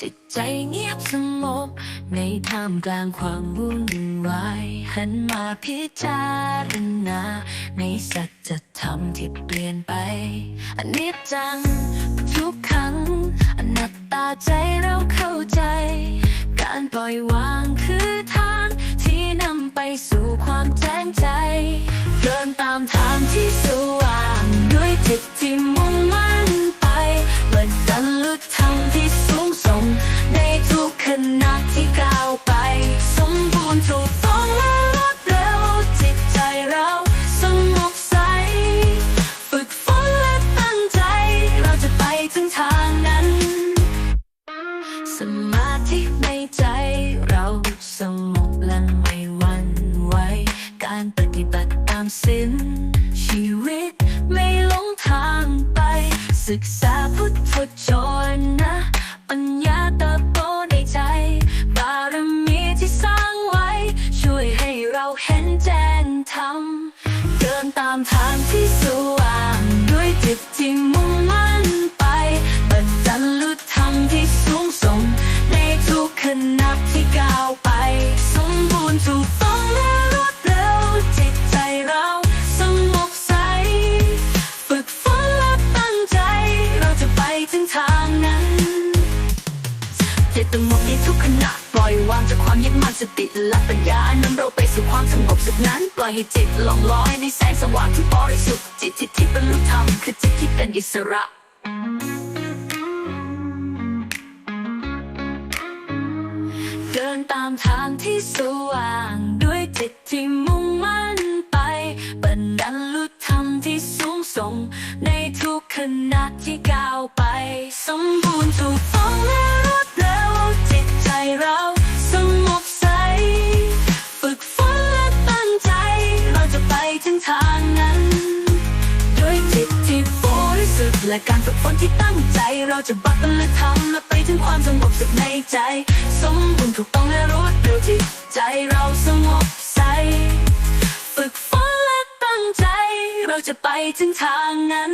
จิตใจเงียบสงบ ในท่ามกลางความวุ่นวายหันมาพิจารณา ในสัจธรรมที่เปลี่ยนไปอนิจจัง ทุกครั้งอนัตตาใจเราเข้าใจ การปล่อยวางคือทาง มาธิในใจเราสงบและไม่หวั่นไหวการปฏิบัติตามสิ้นชีวิตไม่หลงทางไป ศึกษาพุทธชนนะปัญญาเติบโตในใจบารมีที่สร้างไว้ ช่วยให้เราเห็นแจ้งธรรมเดินตามทางที่สว่างด้วยจิตที่มุ่ง จิตสงในทุกขณะปล่อยวางจากความยึดมั่นสติและปัญญานำเราไปสู่ความสงบสุขนั้น ปล่อยให้จิตล่องลอยในแสงสว่างที่บริสุทธิ์จิตที่ที่บรรลุธรรมคือจิตที่เป็นอิสระเดินตามทางที่สว่าง ด้วยจิตที่มุ่งมั่นไปบรรลุธรรมที่สูงส่ง ในทุกขณะที่ก้าวไป สมบูรณ์ถูกต้อง และการฝึกฝนที่ตั้งใจ เราจะบักกันและทำและไปถึงความสงบสุขในใจ สมบูรณ์ถูกต้องและรวดเร็วที่ใจเราสงบใส ฝึกฝนและตั้งใจ เราจะไปถึงทางนั้น